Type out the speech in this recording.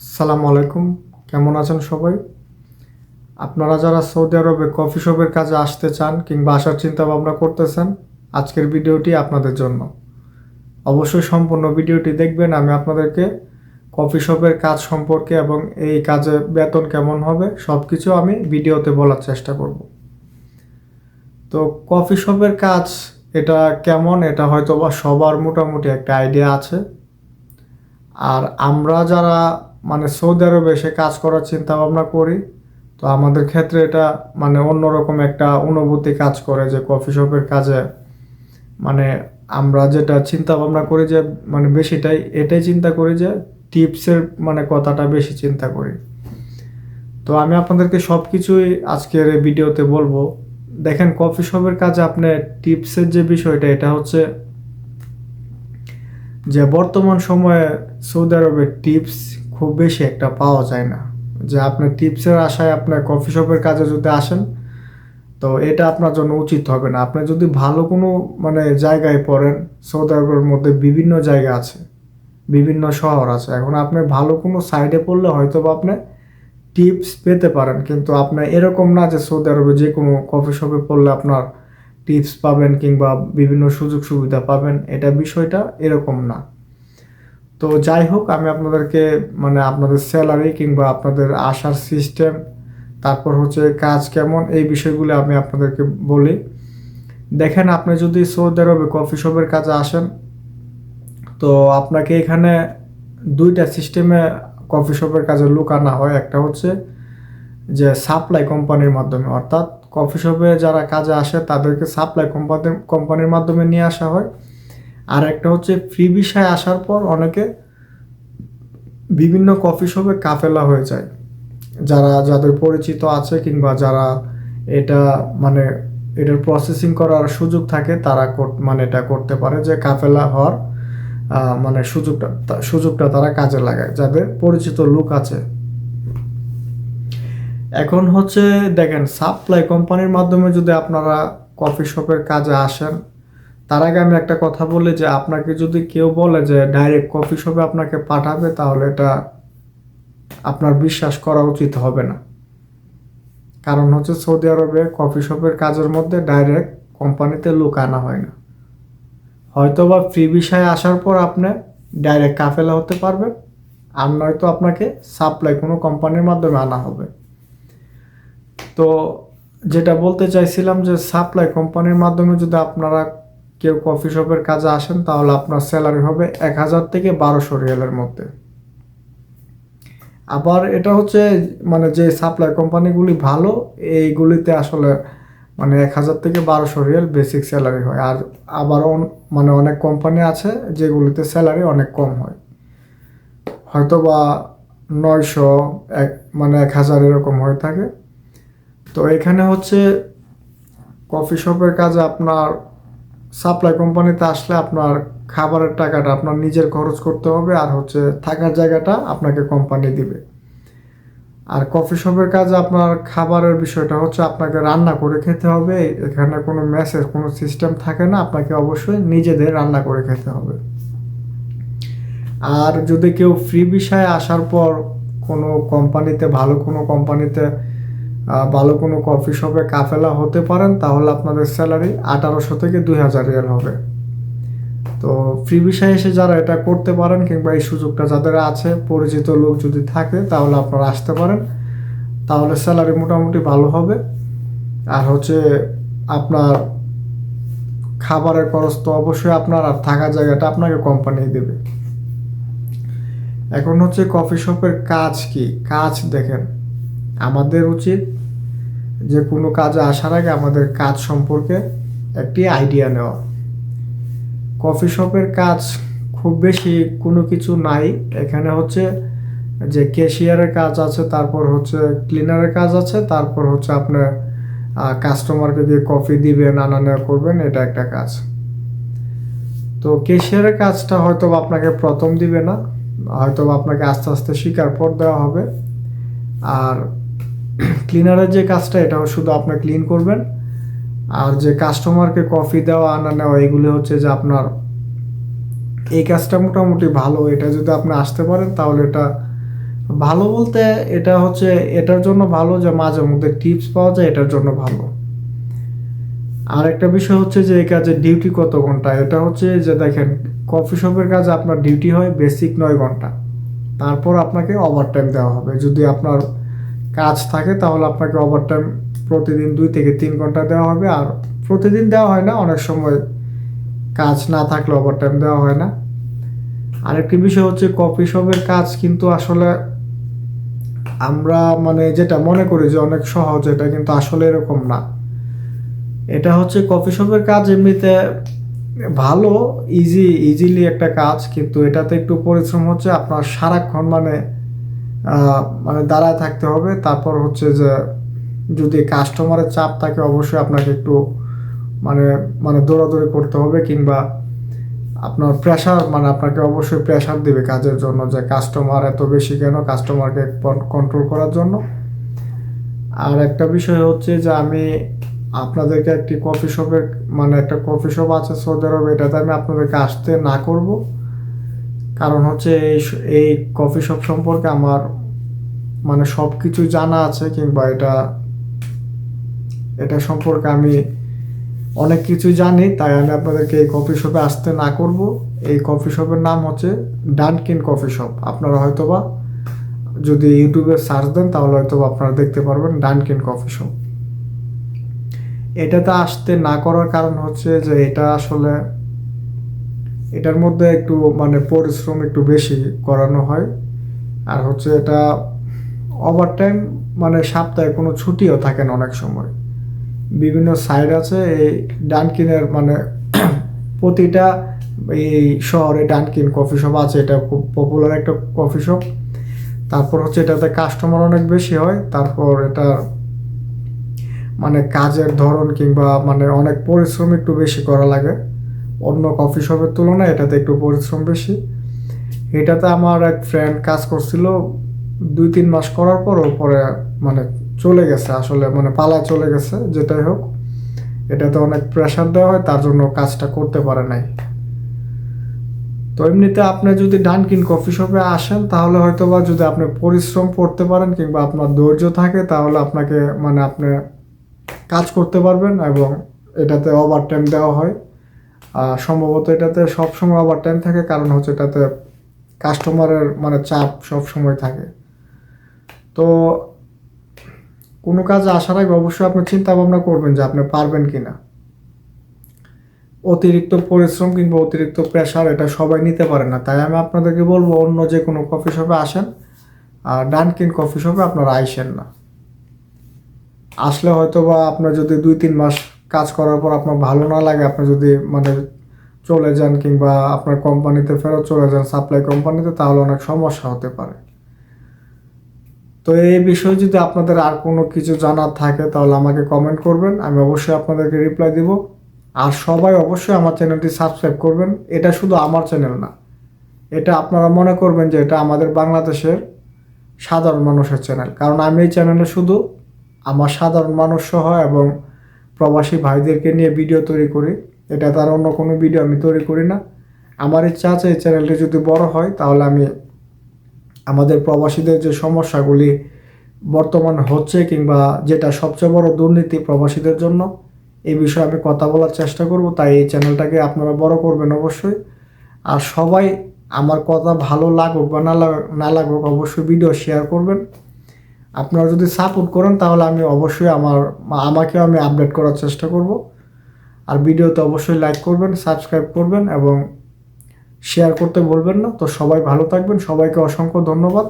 সালাম আলাইকুম। কেমন আছেন সবাই? আপনারা যারা সৌদি আরবে কফি শপের কাজে আসতে চান কিংবা আসার চিন্তা ভাবনা করতেছেন, আজকের ভিডিওটি আপনাদের জন্য। অবশ্যই সম্পূর্ণ ভিডিওটি দেখবেন, আমি আপনাদেরকে কফি শপের কাজ সম্পর্কে এবং এই কাজে বেতন কেমন হবে সব কিছু আমি ভিডিওতে বলার চেষ্টা করব। তো কফি শপের কাজ এটা কেমন এটা হয়তো বা সবার মোটামুটি একটা আইডিয়া আছে। আর আমরা যারা মানে সৌদি আরবে এসে কাজ করার চিন্তা ভাবনা করি, তো আমাদের ক্ষেত্রে এটা মানে অন্যরকম একটা অনুভূতি কাজ করে যে কফি শপের কাজে মানে আমরা যেটা চিন্তা ভাবনা করি যে মানে বেশিটাই, এটাই চিন্তা করি যে টিপসের মানে কথাটা বেশি চিন্তা করি। তো আমি আপনাদেরকে সব কিছুই আজকের এই ভিডিওতে বলব। দেখেন কফি শপের কাজে আপনি টিপসের যে বিষয়টা, এটা হচ্ছে যে বর্তমান সময়ে সৌদি আরবে টিপস খুব বেশি একটা পাওয়া যায় না। যে আপনি টিপসের আশায় আপনার কফি শপের কাজে যদি আসেন, তো এটা আপনার জন্য উচিত হবে না। আপনি যদি ভালো কোনো মানে জায়গায় পড়েন, সৌদি আরবের মধ্যে বিভিন্ন জায়গা আছে, বিভিন্ন শহর আছে। এখন আপনি ভালো কোনো সাইডে পড়লে হয়তো বা আপনি টিপস পেতে পারেন, কিন্তু আপনার এরকম না যে সৌদি আরবে যে কোনো কফি শপে পড়লে আপনার টিপস পাবেন কিংবা বিভিন্ন সুযোগ সুবিধা পাবেন। এটা বিষয়টা এরকম না। তো যাই হোক, আমি আপনাদেরকে মানে আপনাদের স্যালারি কিংবা আপনাদের আসার সিস্টেম তারপর হচ্ছে কাজ কেমন, এই বিষয়গুলো আমি আপনাদেরকে বলি। দেখেন, আপনি যদি সৌদি আরবে কফি শপের কাজে আসেন, তো আপনাকে এখানে দুইটা সিস্টেমে কফি শপের কাজে লোক আনা হয়। একটা হচ্ছে যে সাপ্লাই কোম্পানির মাধ্যমে, অর্থাৎ কফি শপে যারা কাজে আসে, তাদেরকে সাপ্লাই কোম্পানি কোম্পানির মাধ্যমে নিয়ে আসা হয়। আর একটা হচ্ছে ফ্রি বিষয় আসার পর অনেকে বিভিন্ন কফি শপে কাফেলা হয়ে যায়। যারা, যাদের পরিচিত আছে কিংবা যারা এটা মানে এটার প্রসেসিং করার সুযোগ থাকে, তারা মানে এটা করতে পারে যে কাফেলা হওয়ার মানে সুযোগটা সুযোগটা তারা কাজে লাগায়। যাদের পরিচিত লোক আছে। এখন হচ্ছে দেখেন সাপ্লাই কোম্পানির মাধ্যমে যদি আপনারা কফি শপের কাজে আসেন তার আগে আমি একটা কথা বলি যে আপনাকে যদি কেউ বলে যে ডাইরেক্ট কফি শপে আপনাকে পাঠাবে, তাহলে এটা আপনার বিশ্বাস করা উচিত হবে না। কারণ হচ্ছে সৌদি আরবে কফি শপের কাজের মধ্যে ডাইরেক্ট কোম্পানিতে লোক আনা হয় না। হয়তো বা ফ্রি বিষয়ে আসার পর আপনি ডাইরেক্ট কাফেলা হতে পারবেন, আর নয়তো আপনাকে সাপ্লাই কোনো কোম্পানির মাধ্যমে আনা হবে। তো যেটা বলতে চাইছিলাম যে সাপ্লাই কোম্পানির মাধ্যমে যদি আপনারা কেউ কফি শপের কাজে আসেন, তাহলে আপনার স্যালারি হবে এক হাজার থেকে বারোশো রিয়ালের মধ্যে। আবার এটা হচ্ছে মানে যে সাপ্লাই কোম্পানিগুলি ভালো, এইগুলিতে আসলে মানে এক হাজার থেকে বারোশো রিয়াল বেসিক স্যালারি হয়। আর আবার মানে অনেক কোম্পানি আছে যেগুলিতে স্যালারি অনেক কম হয়। হয়তো বা নয়শো, এক মানে এক হাজার এরকম হয়ে থাকে। তো এখানে হচ্ছে কফি শপের কাজে আপনার সাপ্লাই কোম্পানিতে আসলে আপনার খাবারের টাকাটা আপনার নিজের খরচ করতে হবে আর হচ্ছে থাকার জায়গাটা আপনাকে কোম্পানি দিবে। আর কফি শপের কাজে আপনার খাবারের বিষয়টা হচ্ছে আপনাকে রান্না করে খেতে হবে, এখানে কোনো মেসেজ কোনো সিস্টেম থাকে না, আপনাকে অবশ্যই নিজেদের রান্না করে খেতে হবে। আর যদি কেউ ফ্রি বিষয়ে আসার পর কোনো কোম্পানিতে ভালো কোনো কোম্পানিতে ভালো কোনো কফি শপে কাফেলা হতে পারেন, তাহলে আপনাদের স্যালারি আঠারোশো থেকে দুই হাজার রিয়াল হবে। তো ফ্রি বিষয়ে এসে যারা এটা করতে পারেন কিংবা এই সুযোগটা যাদের আছে, পরিচিত লোক যদি থাকে, তাহলে আপনারা আসতে পারেন। তাহলে স্যালারি মোটামুটি ভালো হবে। আর হচ্ছে আপনার খাবারের খরচ তো অবশ্যই আপনার, আর থাকার জায়গাটা আপনাকে কোম্পানি দেবে। এখন হচ্ছে কফি শপের কাজ কি? কাজ দেখেন। আমাদের উচিত যে কোনো কাজে আসার আগে আমাদের কাজ সম্পর্কে একটি আইডিয়া নেওয়া। কফি শপের কাজ খুব বেশি কোনো কিছু নাই। এখানে হচ্ছে যে ক্যাশিয়ারের কাজ আছে, তারপর হচ্ছে ক্লিনারের কাজ আছে, তারপর হচ্ছে আপনার কাস্টমারকে দিয়ে কফি দিবেন আনা নেওয়া করবেন, এটা একটা কাজ। তো ক্যাশিয়ারের কাজটা হয়তো আপনাকে প্রথম দিবে না, হয়তো আপনাকে আস্তে আস্তে শিকার পর দেওয়া হবে। আর ক্লিনারের যে কাজটা, এটাও শুধু আপনি ক্লিন করবেন। আর যে কাস্টমারকে কফি দেওয়া, আনা নেওয়া, এগুলি হচ্ছে যে আপনার, এই কাজটা মোটামুটি ভালো। এটা যদি আপনি আসতে পারেন, তাহলে এটা ভালো বলতে এটা হচ্ছে এটার জন্য ভালো যে মাঝে মধ্যে টিপস পাওয়া যায়, এটার জন্য ভালো। আর একটা বিষয় হচ্ছে যে এই কাজে ডিউটি কত ঘণ্টা? এটা হচ্ছে যে দেখেন কফি শপের কাজে আপনার ডিউটি হয় বেসিক নয় ঘণ্টা। তারপর আপনাকে ওভারটাইম দেওয়া হবে। যদি আপনার কাজ থাকে, তাহলে আপনাকে ওভারটাইম প্রতিদিন দুই থেকে তিন ঘণ্টা দেওয়া হবে। আর প্রতিদিন দেওয়া হয় না, অনেক সময় কাজ না থাকলে ওভারটাইম দেওয়া হয় না। আরেকটি বিষয় হচ্ছে, কফি শপের কাজ কিন্তু আসলে আমরা মানে যেটা মনে করি যে অনেক সহজ, এটা কিন্তু আসলে এরকম না। এটা হচ্ছে, কফি শপের কাজ এমনিতে ভালো ইজি ইজিলি একটা কাজ, কিন্তু এটাতে একটু পরিশ্রম হচ্ছে, আপনার সারাক্ষণ মানে মানে দাঁড়ায় থাকতে হবে। তারপর হচ্ছে যে, যদি কাস্টমারের চাপ থাকে, অবশ্যই আপনাকে একটু মানে মানে দৌড়াদৌড়ি করতে হবে কিংবা আপনার প্রেশার মানে আপনাকে অবশ্যই প্রেশার দেবে কাজের জন্য যে কাস্টমার এত বেশি কেন কাস্টমারকে কন্ট্রোল করার জন্য। আর একটা বিষয় হচ্ছে যে, আমি আপনাদেরকে একটি কফি শপের মানে একটা কফি শপ আছে সৌদি আরবে, এটাতে আমি আপনাদেরকে আসতে না করব। কারণ হচ্ছে এই কফি শপ সম্পর্কে আমার মানে সব কিছু জানা আছে কিংবা এটা এটা সম্পর্কে আমি অনেক কিছু জানি, তাই আমি আপনাদেরকে এই কফি শপে আসতে না করব। এই কফি শপের নাম হচ্ছে ডানকিন কফি শপ আপনারা হয়তোবা যদি ইউটিউবে সার্চ দেন, তাহলে হয়তোবা আপনারা দেখতে পারবেন ডানকিন কফি শপ এটাতে আসতে না করার কারণ হচ্ছে যে এটা আসলে এটার মধ্যে একটু মানে পরিশ্রম একটু বেশি করানো হয়। আর হচ্ছে এটা ওভার টাইম মানে সপ্তাহে কোনো ছুটিও থাকে না অনেক সময়। বিভিন্ন সাইড আছে, এই ডানকিনের মানে প্রতিটা এই শহরে ডানকিন কফি শপ আছে, এটা খুব পপুলার একটা কফি শপ তারপর হচ্ছে এটাতে কাস্টমার অনেক বেশি হয়, তারপর এটা মানে কাজের ধরন কিংবা মানে অনেক পরিশ্রম একটু বেশি করা লাগে। অন্য কফি শপের তুলনায় এটাতে একটু পরিশ্রম বেশি। এটাতে আমার এক ফ্রেন্ড কাজ করছিল, দুই তিন মাস করার পর পরে মানে চলে গেছে, আসলে মানে পালায় চলে গেছে, যেটাই হোক। এটাতে অনেক প্রেশার দেওয়া হয়, তার জন্য কাজটা করতে পারে নাই। তো এমনিতে আপনি যদি ডানকিন কফি শপে আসেন, তাহলে হয়তো বা যদি আপনি পরিশ্রম করতে পারেন কিংবা আপনার ধৈর্য থাকে, তাহলে আপনাকে মানে আপনি কাজ করতে পারবেন এবং এটাতে ওভার টাইম দেওয়া হয়। সম্ভবত এটাতে সবসময় ওভার টাইম থাকে, কারণ হচ্ছে এটাতে কাস্টমারের মানে চাপ সব সময় থাকে। তো কোনো কাজে আসার আগে অবশ্যই আপনি চিন্তা ভাবনা করবেন যে আপনি পারবেন কিনা। অতিরিক্ত পরিশ্রম কিংবা অতিরিক্ত প্রেশার এটা সবাই নিতে পারে না। তাই আমি আপনাদেরকে বলব, অন্য যে কোনো কফি শপে আসেন, আর ডানকিন কফি শপে আপনারা আইসেন না। আসলে হয়তো বা আপনার যদি দুই, তিন মাস কাজ করার পর আপনার ভালো না লাগে, আপনি যদি মানে চলে যান কিংবা আপনার কোম্পানিতে ফেরত চলে যান সাপ্লাই কোম্পানিতে, তাহলে অনেক সমস্যা হতে পারে। তো এই বিষয়ে যদি আপনাদের আর কোনো কিছু জানার থাকে, তাহলে আমাকে কমেন্ট করবেন, আমি অবশ্যই আপনাদেরকে রিপ্লাই দিব। আর সবাই অবশ্যই আমার চ্যানেলটি সাবস্ক্রাইব করবেন। এটা শুধু আমার চ্যানেল না, এটা আপনারা মনে করবেন যে এটা আমাদের বাংলাদেশের সাধারণ মানুষের চ্যানেল কারণ আমি এই চ্যানেলে শুধু আমার সাধারণ মানুষ সহ এবং প্রবাসী ভাইদেরকে নিয়ে ভিডিও তৈরি করি। এটা তার অন্য কোনো ভিডিও আমি তৈরি করি না। আমার ইচ্ছা আছে এই চ্যানেলটি যদি বড় হয়, তাহলে আমি আমাদের প্রবাসীদের যে সমস্যাগুলি বর্তমান হচ্ছে কিংবা যেটা সবচেয়ে বড় দুর্নীতি প্রবাসীদের জন্য, এই বিষয়ে আমি কথা বলার চেষ্টা করব। তাই এই চ্যানেলটাকে আপনারা বড় করবেন অবশ্যই। আর সবাই আমার কথা ভালো লাগুক বা না লাগুক অবশ্যই ভিডিও শেয়ার করবেন। আপনারা যদি সাপোর্ট করেন, তাহলে আমি অবশ্যই আমার, আমাকেও আমি আপডেট করার চেষ্টা করব। আর ভিডিওতে অবশ্যই লাইক করবেন সাবস্ক্রাইব করবেন এবং শেয়ার করতে বলবেন না। তো সবাই ভালো থাকবেন। সবাইকে অসংখ্য ধন্যবাদ।